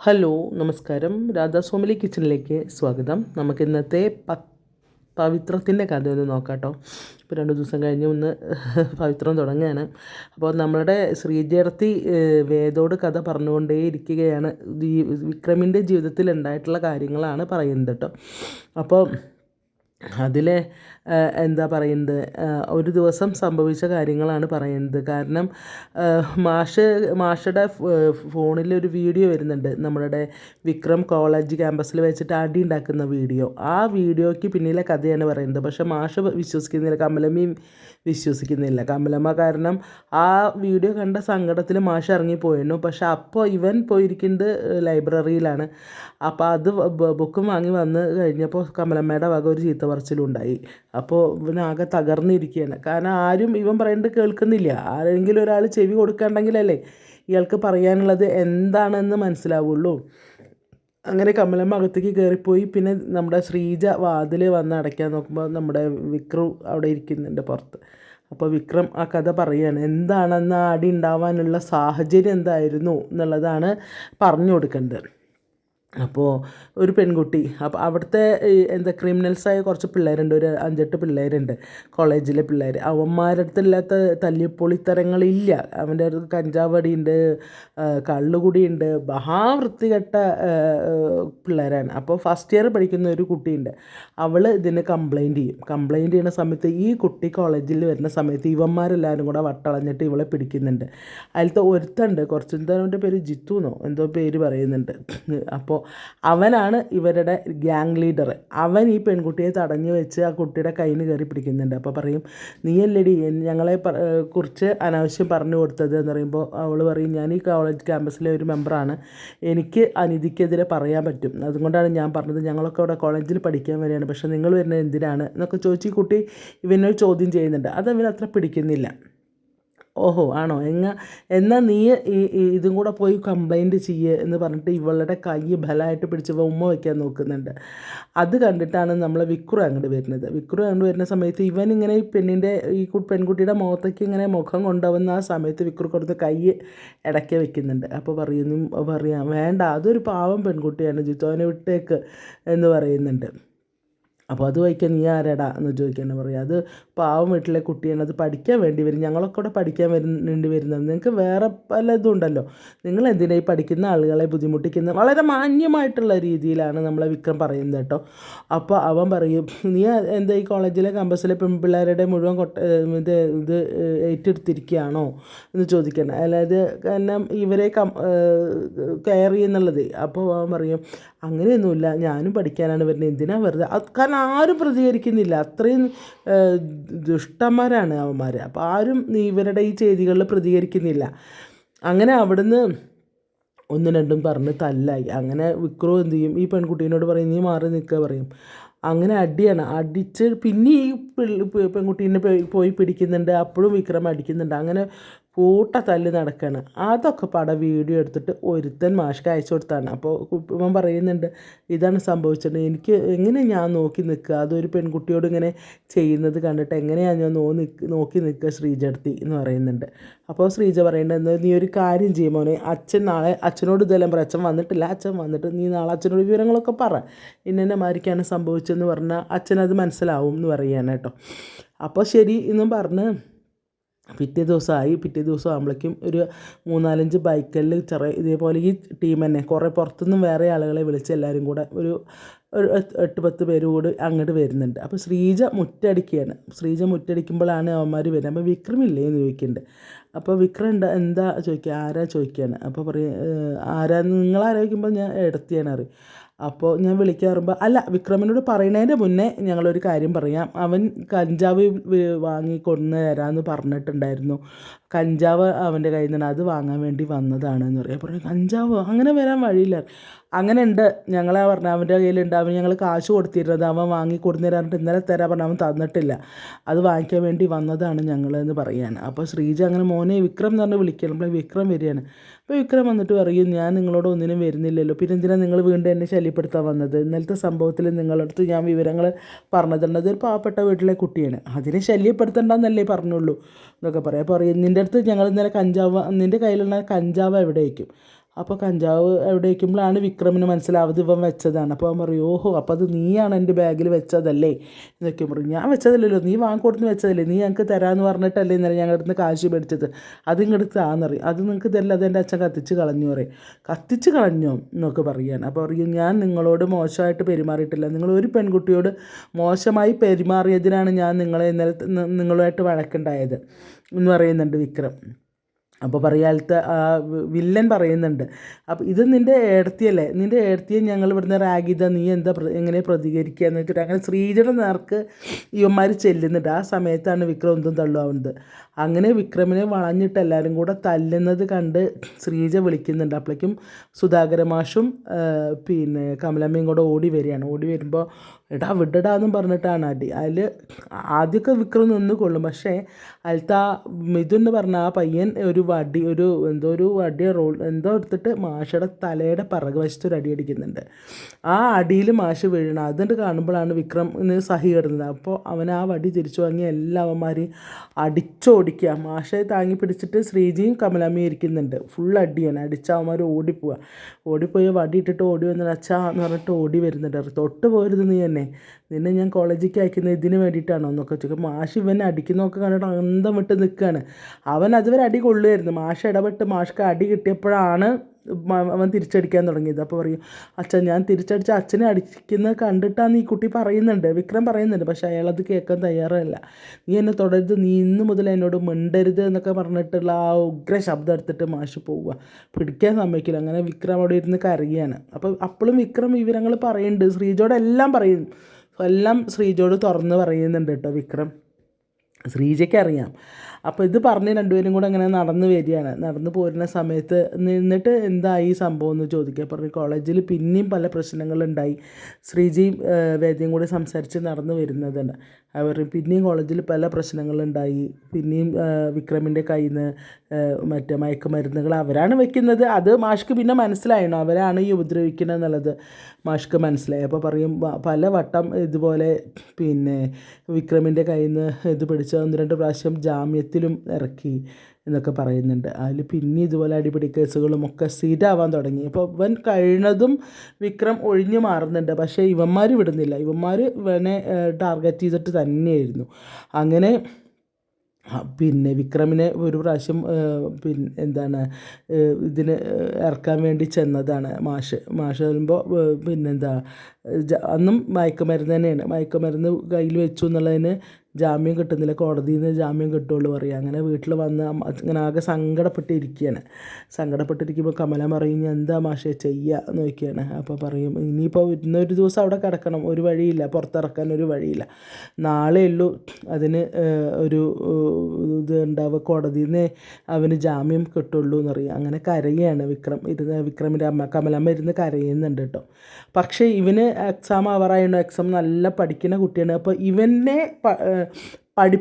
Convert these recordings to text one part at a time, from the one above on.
Hello നമസ്കാരം. രാധാസ്വാമിലി കിച്ചണിലേക്ക് സ്വാഗതം. നമുക്ക് ഇന്നത്തെ പ പവിത്രത്തിന്റെ കഥ ഒന്ന് നോക്കാട്ടോ. കേട്ടോ ഇപ്പോൾ രണ്ട് ദിവസം കഴിഞ്ഞ് ഒന്ന് പവിത്രം തുടങ്ങുകയാണ് അപ്പോൾ നമ്മളുടെ ശ്രീജയർത്തി വേദോട് കഥ പറഞ്ഞുകൊണ്ടേ ഇരിക്കുകയാണ്. വിക്രമിന്റെ ജീവിതത്തിൽ ഉണ്ടായിട്ടുള്ള കാര്യങ്ങളാണ് പറയുന്നത് കേട്ടോ. അപ്പോൾ അതിലെ എന്താ പറയുന്നത്? ഒരു ദിവസം സംഭവിച്ച കാര്യങ്ങളാണ് പറയുന്നത്. കാരണം മാഷ് മാഷയുടെ ഫോണിൽ ഒരു വീഡിയോ വരുന്നുണ്ട്. നമ്മുടെ വിക്രം കോളേജ് ക്യാമ്പസിൽ വെച്ചിട്ട് അടി ഉണ്ടാക്കുന്ന വീഡിയോ. ആ വീഡിയോയ്ക്ക് പിന്നിലെ കഥയാണ് പറയുന്നത്. പക്ഷേ മാഷ് വിശ്വസിക്കുന്നില്ല. കമലമ്മയും വിശ്വസിക്കുന്നില്ല. കമലമ്മ കാരണം ആ വീഡിയോ കണ്ട സങ്കടത്തിൽ മാഷ് ഇറങ്ങിപ്പോയിരുന്നു പക്ഷേ അപ്പോൾ ഇവൻ പോയിരിക്കുന്നത് ലൈബ്രറിയിലാണ്. അപ്പോൾ അത് ബുക്കും വാങ്ങി വന്ന് കഴിഞ്ഞപ്പോൾ കമലമ്മയുടെ വക ഒരു ചീത്ത പറച്ചിലുണ്ടായി അപ്പോൾ ആകെ തകർന്നിരിക്കുകയാണ് കാരണം ആരും ഇവൻ പറയുന്നത് കേൾക്കുന്നില്ല. ആരെങ്കിലും ഒരാൾ ചെവി കൊടുക്കണ്ടെങ്കിലല്ലേ ഇയാൾക്ക് പറയാനുള്ളത് എന്താണെന്ന് മനസ്സിലാവുള്ളൂ. അങ്ങനെ കമലമ്മ അകത്തേക്ക് കയറിപ്പോയി. പിന്നെ നമ്മുടെ ശ്രീജ വാതിൽ വന്ന് അടയ്ക്കാൻ നോക്കുമ്പോൾ നമ്മുടെ വിക്രു അവിടെ ഇരിക്കുന്നുണ്ട് പുറത്ത്. അപ്പോൾ വിക്രം ആ കഥ പറയുകയാണ്. എന്താണെന്ന് അടി ഉണ്ടാവാനുള്ള സാഹചര്യം എന്തായിരുന്നു എന്നുള്ളതാണ് പറഞ്ഞു കൊടുക്കേണ്ടത്. അപ്പോൾ ഒരു പെൺകുട്ടി അപ്പോൾ അവിടുത്തെ എന്താ ക്രിമിനൽസായ കുറച്ച് പിള്ളേരുണ്ട് ഒരു അഞ്ചെട്ട് പിള്ളേരുണ്ട് കോളേജിലെ പിള്ളേർ അവന്മാരുടെ അടുത്തില്ലാത്ത തല്ലിപ്പൊളിത്തരങ്ങളില്ല. അവന്റെ അടുത്ത് കഞ്ചാവടിയുണ്ട് കള്ളുകുടിയുണ്ട് മഹാവൃത്തികെട്ട പിള്ളേരാണ്. അപ്പോൾ ഫസ്റ്റ് ഇയർ പഠിക്കുന്ന ഒരു കുട്ടിയുണ്ട്. അവൾ ഇതിന് കംപ്ലൈന്റ് ചെയ്യും. കംപ്ലൈന്റ് ചെയ്യുന്ന സമയത്ത് ഈ കുട്ടി കോളേജിൽ വരുന്ന സമയത്ത് ഇവന്മാരെല്ലാവരും കൂടെ വട്ടളഞ്ഞിട്ട് ഇവളെ പിടിക്കുന്നുണ്ട്. അതിലത്തെ ഒരുത്തുണ്ട് കുറച്ച് എന്താ പേര് ജിത്തു എന്നോ എന്തോ പേര് പറയുന്നുണ്ട്. അപ്പോൾ അവനാണ് ഇവരുടെ ഗ്യാങ് ലീഡർ അവൻ ഈ പെൺകുട്ടിയെ തടഞ്ഞു വെച്ച് ആ കുട്ടിയുടെ കയ്യിൽ കയറി പിടിക്കുന്നുണ്ട്. അപ്പോൾ പറയും നീയല്ലടി ഞങ്ങളെ കുറിച്ച് അനാവശ്യം പറഞ്ഞു കൊടുത്തത്? എന്ന് പറയുമ്പോൾ അവൾ പറയും ഞാൻ ഈ കോളേജ് ക്യാമ്പസിലെ ഒരു മെമ്പറാണ് എനിക്ക് അനിതിക്കെതിരെ പറയാൻ പറ്റും. അതുകൊണ്ടാണ് ഞാൻ പറഞ്ഞത് ഞങ്ങളൊക്കെ അവിടെ കോളേജിൽ പഠിക്കാൻ വരികയാണ് പക്ഷേ നിങ്ങൾ വരുന്നത് എന്തിനാണ്? എന്നൊക്കെ ചോദിച്ച് ഈ കുട്ടി ഇവനൊരു ചോദ്യം ചെയ്യുന്നുണ്ട്. അത് അവനത്ര പിടിക്കുന്നില്ല. ഓഹോ ആണോ? എങ്ങ എന്നാൽ നീ ഈ ഇതും കൂടെ പോയി കംപ്ലൈന്റ് ചെയ്യുക എന്ന് പറഞ്ഞിട്ട് ഇവളുടെ കൈ ബലമായിട്ട് പിടിച്ച് ഉമ്മ വയ്ക്കാൻ നോക്കുന്നുണ്ട്. അത് കണ്ടിട്ടാണ് നമ്മൾ വിക്രു അങ്ങോട്ട് വരുന്നത്. വിക്രു അങ്ങോട്ട് വരുന്ന സമയത്ത് ഇവൻ ഇങ്ങനെ ഈ പെണ്ണിന്റെ ഈ പെൺകുട്ടിയുടെ മുഖത്തേക്ക് ഇങ്ങനെ മുഖം കൊണ്ടുവന്ന ആ സമയത്ത് വിക്രു കൊടുത്ത് കൈ ഇടയ്ക്ക് വെക്കുന്നുണ്ട്. അപ്പോൾ പറയുന്നു പറയാം വേണ്ട അതൊരു പാവം പെൺകുട്ടിയാണ് ജിത്തോനെ വിട്ടേക്ക് എന്ന് പറയുന്നുണ്ട്. അപ്പോൾ അത് വായിക്കാൻ നീ ആരാടാ എന്ന് ചോദിക്കാൻ പറയാം. അത് പാവം വീട്ടിലെ കുട്ടിയാണ്. അത് പഠിക്കാൻ വേണ്ടി വരും. ഞങ്ങളൊക്കെ ഇവിടെ പഠിക്കാൻ വേണ്ടി വരുന്നത്. നിങ്ങൾക്ക് വേറെ പല ഇതും ഉണ്ടല്ലോ. നിങ്ങൾ എന്തിനാ ഈ പഠിക്കുന്ന ആളുകളെ ബുദ്ധിമുട്ടിക്കുന്ന വളരെ മാന്യമായിട്ടുള്ള രീതിയിലാണ് നമ്മളെ വിക്രം പറയുന്നത് കേട്ടോ. അപ്പോൾ അവൻ പറയും നീ എന്താ ഈ കോളേജിലെ ക്യാമ്പസിലെ പെൺപിള്ളേരുടെ മുഴുവൻ കൊട്ട ഇത് ഇത് ഏറ്റെടുത്തിരിക്കുകയാണോ? എന്ന് ചോദിക്കണം അതായത് കാരണം ഇവരെ കം കെയർ ചെയ്യുന്നുള്ളത്. അപ്പോൾ അവൻ പറയും അങ്ങനെയൊന്നുമില്ല. ഞാനും പഠിക്കാനാണ് വരുന്നത്. എന്തിനാണ് വെറുതെ? കാരണം ആരും പ്രതികരിക്കുന്നില്ല. അത്രയും ദുഷ്ടന്മാരാണ് അവന്മാർ അപ്പോൾ ആരും ഇവരുടെ ഈ ചെയ്തികളിൽ പ്രതികരിക്കുന്നില്ല. അങ്ങനെ അവിടുന്ന് ഒന്നും രണ്ടും പറഞ്ഞ് തല്ലായി. അങ്ങനെ വിക്രോ എന്ത് ചെയ്യും? ഈ പെൺകുട്ടീനോട് പറയും നീ മാറി നിൽക്കുക പറയും. അങ്ങനെ അടിയാണ്. അടിച്ച് പിന്നെ ഈ പെൺകുട്ടീനെ പോയി പിടിക്കുന്നുണ്ട്. അപ്പോഴും വിക്രം അടിക്കുന്നുണ്ട്. അങ്ങനെ കൂട്ട തല്ല് നടക്കുകയാണ് അതൊക്കെ പട വീഡിയോ എടുത്തിട്ട് ഒരുത്തൻ മാഷ്ക്ക് അയച്ചു കൊടുത്താണ്. അപ്പോൾ ഇവൻ പറയുന്നുണ്ട് ഇതാണ് സംഭവിച്ചത്. എനിക്ക് എങ്ങനെ ഞാൻ നോക്കി നിൽക്കുക? അതൊരു പെൺകുട്ടിയോട് ഇങ്ങനെ ചെയ്യുന്നത് കണ്ടിട്ട് എങ്ങനെയാണ് ഞാൻ നോ നോക്കി നിൽക്കുക ശ്രീജടത്തി? എന്ന് പറയുന്നുണ്ട്. അപ്പോൾ ശ്രീജ പറയുന്നത് നീ ഒരു കാര്യം ചെയ്യും മോനെ. അച്ഛൻ നാളെ അച്ഛനോട് ഇതെല്ലാം പറ. അച്ഛൻ വന്നിട്ടില്ല. അച്ഛൻ വന്നിട്ട് നീ നാളെ അച്ഛനോട് വിവരങ്ങളൊക്കെ പറ. ഇന്നെ മാരിക്കാണ് സംഭവിച്ചതെന്ന് പറഞ്ഞാൽ അച്ഛനത് മനസ്സിലാവും എന്ന് പറയുകയാണ് അപ്പോൾ ശരി എന്നും പറഞ്ഞ് പിറ്റേ ദിവസമായി പിറ്റേ ദിവസം ആകുമ്പോഴേക്കും ഒരു മൂന്നാലഞ്ച് ബൈക്കൽ ചെറിയ ഇതേപോലെ ഈ ടീം തന്നെ കുറേ പുറത്തുനിന്നും വേറെ ആളുകളെ വിളിച്ച് എല്ലാവരും കൂടെ ഒരു ഒരു എട്ട് പത്ത് പേര് കൂടി അങ്ങോട്ട് വരുന്നുണ്ട്. അപ്പോൾ ശ്രീജ മുറ്റടിക്കുകയാണ്. ശ്രീജ മുറ്റടിക്കുമ്പോഴാണ് അവന്മാർ വരുന്നത്. അപ്പോൾ വിക്രമില്ലേ എന്ന് ചോദിക്കുന്നുണ്ട്. അപ്പോൾ വിക്രം എന്താ എന്താ ചോദിക്കുക? ആരാ ചോദിക്കുകയാണ്. അപ്പോൾ പറയും ആരാ? നിങ്ങളാരോഗ്യമ്പോൾ ഞാൻ എടുത്തിയാണ് അറിയും അപ്പോൾ ഞാൻ വിളിക്കാൻ പറയുമ്പോൾ അല്ല വിക്രമിനോട് പറയുന്നതിന്റെ മുന്നേ ഞങ്ങളൊരു കാര്യം പറയാം. അവൻ കഞ്ചാവ് വാങ്ങി കൊണ്ടു തരാമെന്ന് പറഞ്ഞിട്ടുണ്ടായിരുന്നു. കഞ്ചാവ് അവന്റെ കയ്യിൽ നിന്നാണ്. അത് വാങ്ങാൻ വേണ്ടി വന്നതാണെന്ന് പറയാം. പറഞ്ഞു കഞ്ചാവ്? അങ്ങനെ വരാൻ വഴിയില്ല. അങ്ങനെ ഉണ്ട് ഞങ്ങളെ പറഞ്ഞ അവന്റെ കയ്യിലുണ്ട്. അവൻ ഞങ്ങൾ കാശ് കൊടുത്തിരുന്നത്. അവൻ വാങ്ങി കൊടുത്തു തരാറിട്ട് ഇന്നലെ തരാൻ പറഞ്ഞാൽ അവൻ തന്നിട്ടില്ല. അത് വാങ്ങിക്കാൻ വേണ്ടി വന്നതാണ് ഞങ്ങൾ എന്ന് അപ്പോൾ ശ്രീജ അങ്ങനെ മോനെ വിക്രം എന്ന് പറഞ്ഞ് വിളിക്കണം അപ്പോൾ വിക്രം വരികയാണ്. അപ്പോൾ വിക്രം വന്നിട്ട് പറയും ഞാൻ നിങ്ങളോട് ഒന്നിനും വരുന്നില്ലല്ലോ. പിന്നെ എന്തിനാണ് നിങ്ങൾ വീണ്ടും എന്നെ ശല്യപ്പെടുത്താൻ വന്നത്? ഇന്നലത്തെ സംഭവത്തിൽ നിങ്ങളടുത്ത് ഞാൻ വിവരങ്ങൾ പറഞ്ഞിട്ടുണ്ട്. അതൊരു പാവപ്പെട്ട വീട്ടിലെ കുട്ടിയാണ്. അതിനെ ശല്യപ്പെടുത്തണ്ടെന്നല്ലേ പറഞ്ഞുള്ളൂ. എന്നൊക്കെ പറയാം. പറയും നിന്റെ അടുത്ത് ഞങ്ങൾ ഇന്നലെ കഞ്ചാവ് നിന്റെ കയ്യിലുള്ള കഞ്ചാവ് എവിടെ വയ്ക്കും അപ്പോൾ കഞ്ചാവ് എവിടെ വയ്ക്കുമ്പോഴാണ് വിക്രമിന് മനസ്സിലാവത് ഇവൻ വെച്ചതാണ്. അപ്പോൾ അവൻ പറയും ഓഹോ അപ്പോൾ അത് നീയാണ് എന്റെ ബാഗിൽ വെച്ചതല്ലേ? എന്നൊക്കെ പറയും. ഞാൻ വെച്ചതല്ലല്ലോ നീ വാങ്ങിക്കൊടുത്ത് വെച്ചതല്ലേ? നീ ഞങ്ങൾക്ക് തരാമെന്ന് പറഞ്ഞിട്ടല്ലേ ഇന്നലെ ഞങ്ങളുടെ അടുത്ത് കാശ് മേടിച്ചത്? അത് ഇങ്ങോട്ട് താന്നറിയും അത് നിങ്ങൾക്ക് തരില്ല അത് എന്റെ അച്ഛൻ കത്തിച്ച് കളഞ്ഞു പറയും. കത്തിച്ച് കളഞ്ഞോ? എന്നൊക്കെ പറയാണ്. അപ്പോൾ പറയും ഞാൻ നിങ്ങളോട് മോശമായിട്ട് പെരുമാറിയിട്ടില്ല. നിങ്ങൾ ഒരു പെൺകുട്ടിയോട് മോശമായി പെരുമാറിയതിനാണ് ഞാൻ നിങ്ങളെ ഇന്നലെ നിങ്ങളുമായിട്ട് വഴക്കുണ്ടായത് എന്ന് പറയുന്നുണ്ട് വിക്രം. അപ്പോൾ പറയാലത്തെ ആ വില്ലൻ പറയുന്നുണ്ട്. അപ്പോൾ ഇത് നിന്റെ ഏടത്തിയല്ലേ? നിന്റെ ഏടത്തിയെ ഞങ്ങൾ ഇവിടുന്ന് റാഗിത നീ എന്താ എങ്ങനെ പ്രതികരിക്കുക എന്ന് വെച്ചിട്ട് അങ്ങനെ ശ്രീജയുടെ നേർക്ക് ഇവന്മാർ ചെല്ലുന്നുണ്ട്. ആ സമയത്താണ് വിക്രം എന്തും തള്ളുവാവുന്നത്. അങ്ങനെ വിക്രമിനെ വളഞ്ഞിട്ട് എല്ലാവരും കൂടെ തല്ലുന്നത് കണ്ട് ശ്രീജ വിളിക്കുന്നുണ്ട്. അപ്പോഴേക്കും സുധാകരമാഷും പിന്നെ കമലമ്മയും കൂടെ ഓടി വരികയാണ്. ഓടി വരുമ്പോൾ എടാ വിടടാന്നും പറഞ്ഞിട്ടാണ് അടി. അതിൽ ആദ്യമൊക്കെ വിക്രം നിന്ന് കൊള്ളും പക്ഷേ അതിലത്തെ ആ എന്ന് പറഞ്ഞ ആ പയ്യൻ ഒരു വടി ഒരു എന്തോ ഒരു വടി റോൾ എന്തോ എടുത്തിട്ട് മാഷയുടെ തലയുടെ പിറകു വശത്ത് ഒരു അടി അടിക്കുന്നുണ്ട്. ആ അടിയിൽ മാഷ് വീഴണം. അതുകൊണ്ട് കാണുമ്പോഴാണ് വിക്രം സഹി കിടുന്നത്. അപ്പോൾ അവൻ ആ വടി തിരിച്ചു വാങ്ങി എല്ലാവന്മാരെയും അടിച്ചോടിക്കുക. മാഷെ താങ്ങി പിടിച്ചിട്ട് ശ്രീജിയും കമലാമ്മയും ഇരിക്കുന്നുണ്ട്. ഫുൾ അടിയാണ്. അടിച്ച അവന്മാർ ഓടിപ്പോവുക ഓടിപ്പോയി വടി ഇട്ടിട്ട് ഓടി വന്നിട്ട് അച്ഛാ എന്ന് പറഞ്ഞിട്ട് ഓടി വരുന്നുണ്ട്. തൊട്ട് പോരുത് നീ തന്നെ നിന്നെ ഞാൻ കോളേജിലേക്ക് അയക്കുന്നത് ഇതിന് വേണ്ടിയിട്ടാണോ എന്നൊക്കെ ചോദിക്കും. മാഷ് ഇവനെ അടിക്കുന്നൊക്കെ കണ്ടിട്ട് അന്തം വിട്ട് നിൽക്കുകയാണ് അവൻ അതുവരെ അടി കൊള്ളുമായിരുന്നു. മാഷ് ഇടപെട്ട് മാഷ്ക്ക് അടി കിട്ടിയപ്പോഴാണ് അവൻ തിരിച്ചടിക്കാൻ തുടങ്ങിയത്. അപ്പോൾ പറയും അച്ഛൻ ഞാൻ തിരിച്ചടിച്ച അച്ഛനെ അടിക്കുന്നത് കണ്ടിട്ടാണ് ഈ കുട്ടി പറയുന്നുണ്ട്. വിക്രം പറയുന്നുണ്ട്. പക്ഷേ അയാളത് കേൾക്കാൻ തയ്യാറല്ല. നീ എന്നെ തുടരുത്. നീ ഇന്ന് മുതൽ എന്നോട് മിണ്ടരുത് എന്നൊക്കെ പറഞ്ഞിട്ടുള്ള ആ ഉഗ്ര ശബ്ദം എടുത്തിട്ട് മാഷ് പോവുക. പിടിക്കാൻ സമ്മതിക്കില്ല. അങ്ങനെ വിക്രം അവിടെ ഇരുന്ന് കരയുകയാണ് അപ്പോൾ അപ്പോഴും വിക്രം വിവരങ്ങൾ പറയുന്നുണ്ട്. ശ്രീജോട് എല്ലാം പറയും. എല്ലാം ശ്രീജോട് തുറന്ന് പറയുന്നുണ്ട് കേട്ടോ വിക്രം. ശ്രീജയ്ക്ക് അറിയാം. അപ്പോൾ ഇത് പറഞ്ഞ് രണ്ടുപേരും കൂടെ അങ്ങനെ നടന്ന് വരികയാണ്. നടന്നു പോരുന്ന സമയത്ത് നിന്നിട്ട് എന്തായി സംഭവം എന്ന് ചോദിക്കുക. പറഞ്ഞു കോളേജിൽ പിന്നെയും പല പ്രശ്നങ്ങളുണ്ടായി. ശ്രീജിയും ആ, വേദിയും കൂടി സംസാരിച്ച് നടന്നു വരുന്നതാണ്. അവർ പിന്നെയും കോളേജിൽ പല പ്രശ്നങ്ങളുണ്ടായി. പിന്നെയും വിക്രമിന്റെ കയ്യിൽ നിന്ന് മറ്റേ മയക്കുമരുന്നുകൾ അവരാണ് വെക്കുന്നത്. അത് മാഷ്ക്ക് പിന്നെ മനസ്സിലായണോ? അവരാണ് ഈ ഉപദ്രവിക്കുന്നത് എന്നുള്ളത് മാഷ്ക്ക് മനസ്സിലായി. അപ്പോൾ പറയും പല വട്ടം ഇതുപോലെ പിന്നെ വിക്രമിന്റെ കയ്യിൽ നിന്ന് ഇത് പിടിച്ച ഒന്ന് രണ്ട് പ്രാവശ്യം ജാമ്യത്തിലും ഇറക്കി എന്നൊക്കെ പറയുന്നുണ്ട്. അതിൽ പിന്നെ ഇതുപോലെ അടിപിടി കേസുകളും ഒക്കെ സ്ഥിരമാവാൻ തുടങ്ങി. അപ്പോൾ ഇവൻ കഴിയുന്നതും വിക്രം ഒഴിഞ്ഞു മാറുന്നുണ്ട്. പക്ഷേ ഇവന്മാർ വിടുന്നില്ല. ഇവന്മാർ ഇവനെ ടാർഗറ്റ് ചെയ്തിട്ട് തന്നെയായിരുന്നു. അങ്ങനെ പിന്നെ വിക്രമിനെ ഒരു പ്രാവശ്യം പിന്നെ എന്താണ് ഇതിന് ഇറക്കാൻ വേണ്ടി ചെന്നതാണ് മാഷ്. മാഷ് വരുമ്പോൾ പിന്നെന്താ അന്നും മയക്കുമരുന്ന് തന്നെയാണ്. മയക്കുമരുന്ന് കയ്യിൽ വെച്ചു എന്നുള്ളതിന് ജാമ്യം കിട്ടുന്നില്ല കോടതിയിൽ നിന്ന് ജാമ്യം കിട്ടുള്ളൂ പറയുക അങ്ങനെ വീട്ടിൽ വന്ന് ഇങ്ങനെ ആകെ സങ്കടപ്പെട്ടിരിക്കുകയാണ്. സങ്കടപ്പെട്ടിരിക്കുമ്പോൾ കമല പറയും "ഇനി എന്താ മാഷെ ചെയ്യുക എന്ന് നോക്കിയാണ്. അപ്പോൾ പറയും ഇനിയിപ്പോൾ ഇന്നൊരു ദിവസം അവിടെ കിടക്കണം ഒരു വഴിയില്ല പുറത്തിറക്കാൻ ഒരു വഴിയില്ല. നാളെ ഉള്ളൂ അതിന് ഒരു ഇത് ഉണ്ടാവുക. കോടതിയിൽ നിന്ന് അവന് ജാമ്യം കിട്ടുള്ളൂ എന്നറിയാം അങ്ങനെ കരയാണ് വിക്രം ഇരുന്ന് വിക്രമിന്റെ അമ്മ. കമലമ്മ ഇരുന്ന് കരയുന്നുണ്ട് കേട്ടോ. പക്ഷേ ഇവന് എക്സാം ആവാറായിരുന്നു എക്സാം നല്ല പഠിക്കുന്ന കുട്ടിയാണ്. അപ്പോൾ ഇവനെ പഠി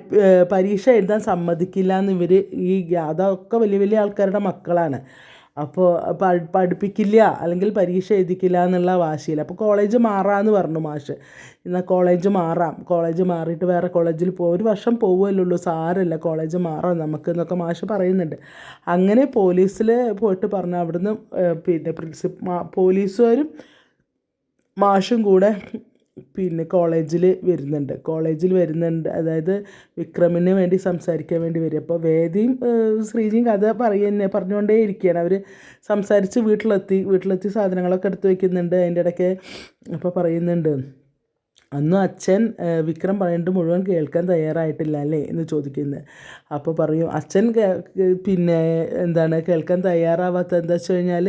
പരീക്ഷ എഴുതാൻ സമ്മതിക്കില്ല എന്ന് ഇവർ ഈ അതൊക്കെ വലിയ വലിയ ആൾക്കാരുടെ മക്കളാണ്. അപ്പോൾ പഠിപ്പിക്കില്ല അല്ലെങ്കിൽ പരീക്ഷ എഴുതിക്കില്ല എന്നുള്ള വാശിയിൽ അപ്പോൾ കോളേജ് മാറാമെന്ന് പറഞ്ഞു മാഷ്. എന്നാൽ കോളേജ് മാറാം. കോളേജ് മാറിയിട്ട് വേറെ കോളേജിൽ പോ ഒരു വർഷം പോവുമല്ലുള്ളൂ സാരല്ല കോളേജ് മാറാം നമുക്ക് എന്നൊക്കെ മാഷ് പറയുന്നുണ്ട്. അങ്ങനെ പോലീസിൽ പോയിട്ട് പറഞ്ഞു അവിടുന്ന് പിന്നെ പ്രിൻസിപ്പ പോലീസുകാരും മാഷും കൂടെ പിന്നെ കോളേജിൽ വരുന്നുണ്ട്. കോളേജിൽ വരുന്നുണ്ട്. അതായത് വിക്രമിന് വേണ്ടി സംസാരിക്കാൻ വേണ്ടി വരും. അപ്പോൾ വേദിയും ശ്രീജിയും കഥ പറയുന്നേ പറഞ്ഞുകൊണ്ടേ ഇരിക്കുകയാണ്. അവർ സംസാരിച്ച് വീട്ടിലെത്തി. വീട്ടിലെത്തി സാധനങ്ങളൊക്കെ എടുത്ത് വയ്ക്കുന്നുണ്ട് അതിന്റെ ഇടയ്ക്ക് അപ്പോൾ പറയുന്നുണ്ട് അന്നും അച്ഛൻ വിക്രം പറയുന്നത് മുഴുവൻ കേൾക്കാൻ തയ്യാറായിട്ടില്ല അല്ലേ? എന്ന് ചോദിക്കുന്നത് അപ്പോൾ പറയും അച്ഛൻ പിന്നെ എന്താണ് കേൾക്കാൻ തയ്യാറാവാത്ത എന്താ വെച്ച് കഴിഞ്ഞാൽ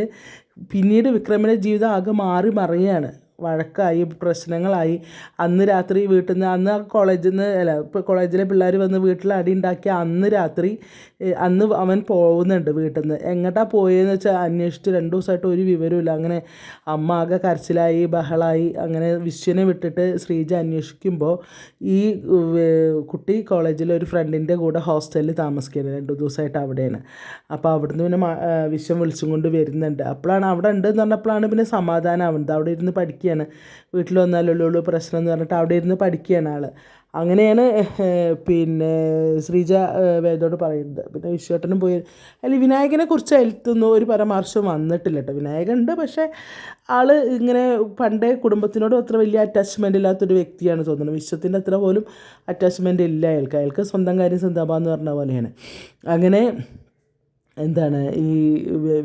പിന്നീട് വിക്രമിന്റെ ജീവിതം ആകെ മാറി മറിയാണ്. വഴക്കായി പ്രശ്നങ്ങളായി. അന്ന് രാത്രി വീട്ടിൽ നിന്ന് അന്ന് കോളേജിൽ നിന്ന് അല്ല കോളേജിലെ പിള്ളേർ വന്ന് വീട്ടിൽ അടി ഉണ്ടാക്കിയ അന്ന് രാത്രി അന്ന് അവൻ പോകുന്നുണ്ട് വീട്ടിൽ നിന്ന്. എങ്ങോട്ടാ പോയതെന്ന് വെച്ചാൽ അന്വേഷിച്ച് രണ്ട് ദിവസമായിട്ട് ഒരു വിവരമില്ല അങ്ങനെ അമ്മ ആകെ കരച്ചിലായി ബഹളായി. അങ്ങനെ വിശ്വനെ വിട്ടിട്ട് ശ്രീജ അന്വേഷിക്കുമ്പോൾ ഈ കുട്ടി കോളേജിലെ ഒരു ഫ്രണ്ടിന്റെ കൂടെ ഹോസ്റ്റലിൽ താമസിക്കുന്നത് രണ്ട് ദിവസമായിട്ട് അവിടെയാണ്. അപ്പോൾ അവിടുന്ന് പിന്നെ വിശ്വം വിളിച്ചും കൊണ്ട് വരുന്നുണ്ട്. അപ്പോഴാണ് അവിടെ ഉണ്ട് എന്ന് പറഞ്ഞപ്പോഴാണ് പിന്നെ സമാധാനം സമാധാനമാവുന്നത് അവിടെ ഇരുന്ന് പഠിക്കുക പഠിക്കുകയാണ് വീട്ടിൽ വന്നാലല്ലേ ഉള്ളൂ പ്രശ്നം എന്ന് പറഞ്ഞിട്ട് അവിടെ ഇരുന്ന് പഠിക്കുകയാണ് ആൾ അങ്ങനെയാണ് പിന്നെ ശ്രീജ വേദോട് പറയുന്നത്. പിന്നെ വിശ്വേട്ടനും പോയി. അതിൽ വിനായകനെ കുറിച്ച് അതിലത്തൊന്നും ഒരു പരാമർശം വന്നിട്ടില്ല കേട്ടോ വിനായകൻ ഉണ്ട് പക്ഷേ ആൾ ഇങ്ങനെ പണ്ടേ കുടുംബത്തിനോട് അത്ര വലിയ അറ്റാച്ച്മെന്റ് ഇല്ലാത്തൊരു വ്യക്തിയാണ് തോന്നുന്നത് വിശ്വത്തിന്റെ അത്ര പോലും അറ്റാച്ച്മെന്റ് ഇല്ല അയാൾക്ക്. അയാൾക്ക് സ്വന്തം കാര്യം സ്വന്തമാന്ന് പറഞ്ഞ പോലെയാണ്. അങ്ങനെ എന്താണ് ഈ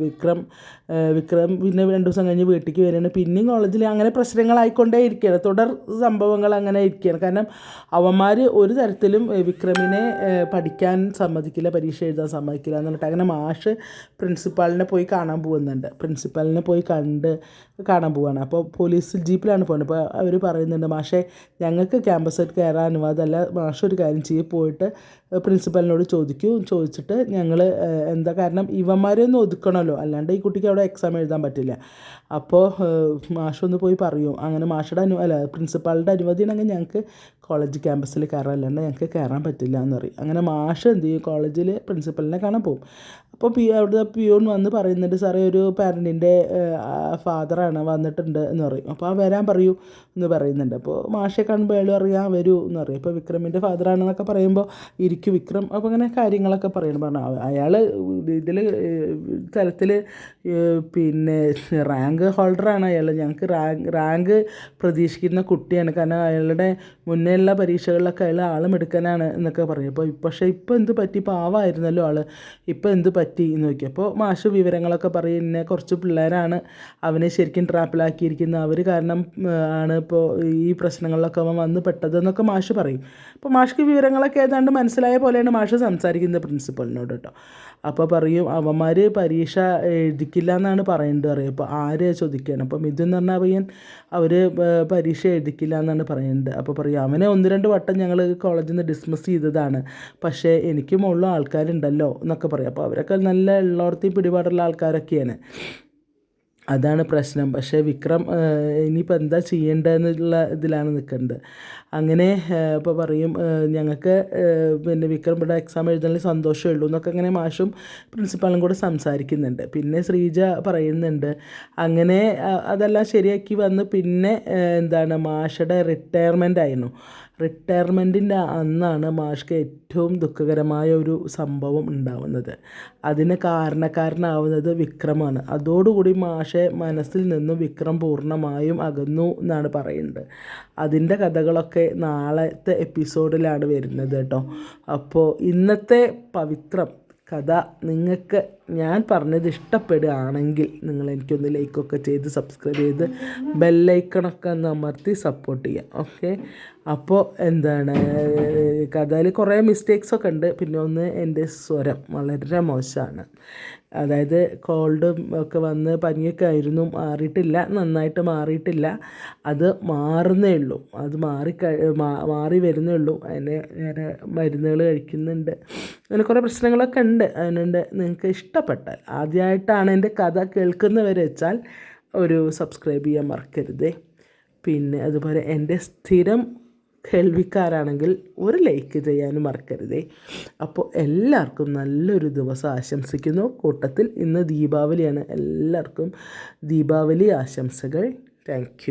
വിക്രം വിക്രം പിന്നെ രണ്ട് ദിവസം കഴിഞ്ഞ് വീട്ടിലേക്ക് വരികയാണ്. പിന്നെയും കോളേജിൽ അങ്ങനെ പ്രശ്നങ്ങളായിക്കൊണ്ടേ ഇരിക്കുകയാണ് തുടർ സംഭവങ്ങൾ അങ്ങനെ ഇരിക്കുകയാണ്. കാരണം അവന്മാർ ഒരു തരത്തിലും വിക്രമിനെ പഠിക്കാൻ സമ്മതിക്കില്ല പരീക്ഷ എഴുതാൻ സമ്മതിക്കില്ല എന്ന് പറഞ്ഞിട്ട് അങ്ങനെ മാഷ് പ്രിൻസിപ്പാളിനെ പോയി കാണാൻ പോകുന്നുണ്ട്. പ്രിൻസിപ്പാളിനെ പോയി കണ്ട് കാണാൻ പോവുകയാണ്. അപ്പോൾ പോലീസ് ജീപ്പിലാണ് പോകുന്നത് അപ്പോൾ അവർ പറയുന്നുണ്ട് മാഷെ ഞങ്ങൾക്ക് ക്യാമ്പസിൽ കയറാൻ അനുവാദമല്ല. മാഷ് ഒരു കാര്യം ചെയ്യും. പോയിട്ട് പ്രിൻസിപ്പലിനോട് ചോദിക്കൂ. ചോദിച്ചിട്ട് ഞങ്ങൾ എന്താ കാരണം ഇവന്മാരെ ഒന്ന് ഒതുക്കണമല്ലോ. അല്ലാണ്ട് ഈ കുട്ടിക്ക് അവിടെ എക്സാം എഴുതാൻ പറ്റില്ല. അപ്പോൾ മാഷൊന്ന് പോയി പറയും. അങ്ങനെ മാഷയുടെ അനു അല്ല പ്രിൻസിപ്പാളിന്റെ അനുമതി ഉണ്ടെങ്കിൽ ഞങ്ങൾക്ക് കോളേജ് ക്യാമ്പസിൽ കയറാൻ അല്ലാണ്ട് ഞങ്ങൾക്ക് കയറാൻ പറ്റില്ല എന്ന് പറയും. അങ്ങനെ മാഷ് എന്ത് ചെയ്യും? കോളേജിൽ പ്രിൻസിപ്പലിനെ കാണാൻ പോകും. അപ്പോൾ പി അവിടുത്തെ പിയൂൺ വന്ന് പറയുന്നുണ്ട് സാറേ ഒരു പാരന്റിന്റെ ഫാദറാണ് വന്നിട്ടുണ്ട് എന്ന് പറയും. അപ്പോൾ ആ വരാൻ പറയൂ എന്ന് പറയുന്നുണ്ട്. അപ്പോൾ മാഷെ കാണുമ്പോൾ അയാൾ അറിയാം വരൂ എന്ന് പറയും. അപ്പോൾ വിക്രമിന്റെ ഫാദറാണെന്നൊക്കെ പറയുമ്പോൾ ഇരിക്കും വിക്രം. അപ്പോൾ അങ്ങനെ കാര്യങ്ങളൊക്കെ പറയണം പറഞ്ഞു അയാൾ ഇതിൽ തലത്തിൽ പിന്നെ റാങ്ക് ഹോൾഡറാണ് അയാൾ ഞങ്ങൾക്ക് റാങ്ക് റാങ്ക് പ്രതീക്ഷിക്കുന്ന കുട്ടിയാണ്. കാരണം അയാളുടെ മുന്നേ ഉള്ള പരീക്ഷകളിലൊക്കെ അയാൾ ആളും എടുക്കാനാണ് എന്നൊക്കെ പറഞ്ഞു. അപ്പോൾ പക്ഷേ ഇപ്പോൾ എന്ത് പറ്റി? പാവമായിരുന്നല്ലോ ആൾ ഇപ്പോൾ എന്ത് പറ്റി എന്ന് നോക്കി. അപ്പോൾ മാഷ് വിവരങ്ങളൊക്കെ പറയും ഇന്നെ കുറച്ച് പിള്ളേരാണ് അവനെ ശരിക്കും ട്രാപ്പിലാക്കിയിരിക്കുന്നത്. അവർ കാരണം ആണ് ഇപ്പോൾ ഈ പ്രശ്നങ്ങളിലൊക്കെ അവൻ വന്ന് പെട്ടതെന്നൊക്കെ മാഷ് പറയും. അപ്പോൾ മാഷ്ക്ക് വിവരങ്ങളൊക്കെ ഏതാണ്ട് മനസ്സിലായ പോലെയാണ് മാഷ് സംസാരിക്കുന്നത് പ്രിൻസിപ്പലിനോട് കേട്ടോ. അപ്പോൾ പറയും അവന്മാർ പരീക്ഷ എഴുതിക്കില്ല എന്നാണ് പറയുന്നത് പറയും. അപ്പോൾ ആര് ചോദിക്കുകയാണ് അപ്പം ഇതെന്ന് പറഞ്ഞാൽ പയ്യൻ അവർ പരീക്ഷ എഴുതിക്കില്ല എന്നാണ് പറയുന്നത് അപ്പോൾ പറയും അവനെ ഒന്ന് രണ്ട് വട്ടം ഞങ്ങൾ കോളേജിൽ നിന്ന് ഡിസ്മിസ് ചെയ്തതാണ്. പക്ഷേ എനിക്ക് ഉള്ള ആൾക്കാരുണ്ടല്ലോ എന്നൊക്കെ പറയും. അപ്പോൾ അവരൊക്കെ നല്ല ഉള്ളോടത്തേയും പിടിപാടുള്ള ആൾക്കാരൊക്കെയാണ്. അതാണ് പ്രശ്നം. പക്ഷേ വിക്രം ഇനിയിപ്പോൾ എന്താ ചെയ്യേണ്ടതെന്നുള്ള ഇതിലാണ് നിൽക്കുന്നത് അങ്ങനെ ഇപ്പോൾ പറയും ഞങ്ങൾക്ക് പിന്നെ വിക്രം ഇവിടെ എക്സാം എഴുതുന്നതിൽ സന്തോഷമേ ഉള്ളൂ എന്നൊക്കെ അങ്ങനെ മാഷും പ്രിൻസിപ്പാളും കൂടെ സംസാരിക്കുന്നുണ്ട്. പിന്നെ ശ്രീജ പറയുന്നുണ്ട് അങ്ങനെ അതെല്ലാം ശരിയാക്കി വന്ന് പിന്നെ എന്താണ് മാഷയുടെ റിട്ടയർമെന്റ് ആയിരുന്നു. റിട്ടയർമെന്റിന്റെ അന്നാണ് മാഷ്ക്ക് ഏറ്റവും ദുഃഖകരമായ ഒരു സംഭവം ഉണ്ടാവുന്നത്. അതിന് കാരണക്കാരനാവുന്നത് വിക്രമാണ്. അതോടുകൂടി മാഷെ മനസ്സിൽ നിന്നും വിക്രം പൂർണമായും അകന്നു എന്നാണ് പറയുന്നത്. അതിന്റെ കഥകളൊക്കെ നാളത്തെ എപ്പിസോഡിലാണ് വരുന്നത് കേട്ടോ. അപ്പോൾ ഇന്നത്തെ പവിത്രം കഥ നിങ്ങൾക്ക് ഞാൻ പറഞ്ഞത് ഇഷ്ടപ്പെടുകയാണെങ്കിൽ നിങ്ങൾ എനിക്കൊന്ന് ലൈക്കൊക്കെ ചെയ്ത് സബ്സ്ക്രൈബ് ചെയ്ത് ബെല്ലൈക്കണൊക്കെ ഒന്ന് അമർത്തി സപ്പോർട്ട് ചെയ്യാം. ഓക്കെ? അപ്പോൾ എന്താണ്? കഥയിൽ കുറേ മിസ്റ്റേക്സ് ഒക്കെ ഉണ്ട്. പിന്നെ ഒന്ന് എന്റെ സ്വരം വളരെ മോശമാണ്. അതായത് കോൾഡും ഒക്കെ വന്ന് പനിയൊക്കെ ആയിരുന്നു. മാറിയിട്ടില്ല. നന്നായിട്ട് മാറിയിട്ടില്ല. അത് മാറുന്നേ ഉള്ളൂ. അത് മാറി മാറി വരുന്നേ ഉള്ളൂ. അതിന് ഞാൻ മരുന്നുകൾ കഴിക്കുന്നുണ്ട്. അങ്ങനെ കുറേ പ്രശ്നങ്ങളൊക്കെ ഉണ്ട്. അതിനുണ്ട്. നിങ്ങൾക്ക് ഇഷ്ടപ്പെട്ടാൽ ആദ്യമായിട്ടാണ് എന്റെ കഥ കേൾക്കുന്നവരെ വെച്ചാൽ ഒരു സബ്സ്ക്രൈബ് ചെയ്യാൻ മറക്കരുതേ. പിന്നെ അതുപോലെ എന്റെ സ്ഥിരം കേൾവിക്കാരാണെങ്കിൽ ഒരു ലൈക്ക് ചെയ്യാനും മറക്കരുതേ. അപ്പോൾ എല്ലാവർക്കും നല്ലൊരു ദിവസം ആശംസിക്കുന്നു. കൂട്ടത്തിൽ ഇന്ന് ദീപാവലിയാണ്. എല്ലാവർക്കും ദീപാവലി ആശംസകൾ. താങ്ക്